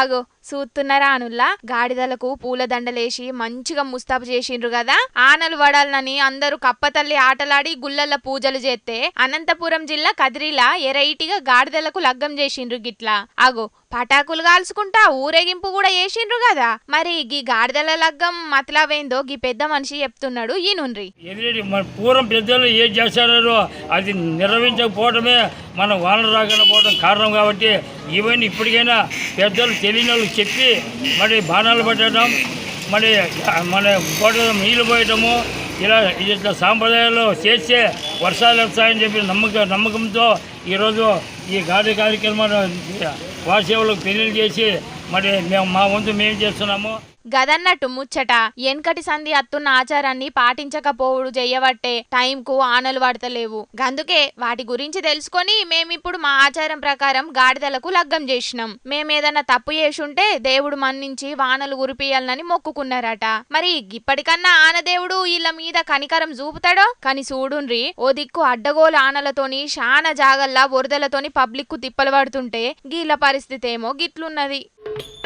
hago. చూస్తున్నారా అనుల్లా గాడిదలకు పూల దండలేసి మంచిగా ముస్తాబు చేసిండ్రు కదా. ఆనలు వడాలని అందరూ కప్పతల్లి ఆటలాడి గుళ్ళల్ల పూజలు చేస్తే అనంతపురం జిల్లా కదిరిలా ఎరైటిగా గాడిదలకు లగ్గం చేసిండ్రు గిట్లా. ఆగో పటాకులు కాల్చుకుంటా ఊరేగింపు కూడా చేసిండ్రు కదా. మరి గీ గాడిదల లగ్గం మతలావేందో గీ పెద్ద మనిషి చెప్తున్నాడు ఈ నుండి పూర్వం పెద్దలు ఏం చేశారో అది నిర్వహించకపోవడమే మన వానలు రాకుండా పోవడం కారణం కాబట్టి ఇవన్నీ ఇప్పటికైనా పెద్దలు తెలియని చెప్పి మరి బాణాలు పట్టడం మరి మన కోట నీళ్ళు పోయటము ఇలా ఇట్లా సాంప్రదాయాలు చేస్తే వర్షాలు వస్తాయని చెప్పి నమ్మక నమ్మకంతో ఈరోజు ఈ గాడి కార్యక్రమాలు వాసేవులకు తెలియజేసి మరి మేము మా వంతు మేము చేస్తున్నాము. గదన్నట్టు ముచ్చట. ఎన్కటి సంధి అత్తున్న ఆచారాన్ని పాటించకపోవుడు చేయబట్టే టైంకు ఆనలు పడతలేవు గందుకే వాటి గురించి తెలుసుకొని మేమిప్పుడు మా ఆచారం ప్రకారం గాడిదలకు లగ్గం చేసినాం మేమేదన్నా తప్పు చేసుంటే దేవుడు మన్నించి వానలు కురిపియాలని మొక్కుకున్నారట. మరి ఇప్పటికన్నా ఆనదేవుడు వీళ్ళ మీద కనికరం చూపుతాడో కాని చూడుండ్రి ఓ దిక్కు అడ్డగోలు ఆనలతోని శాన జాగల్లా వరదలతోని పబ్లిక్కు తిప్పలు పడుతుంటే గీళ్ళ పరిస్థితి ఏమో గిట్లున్నది. you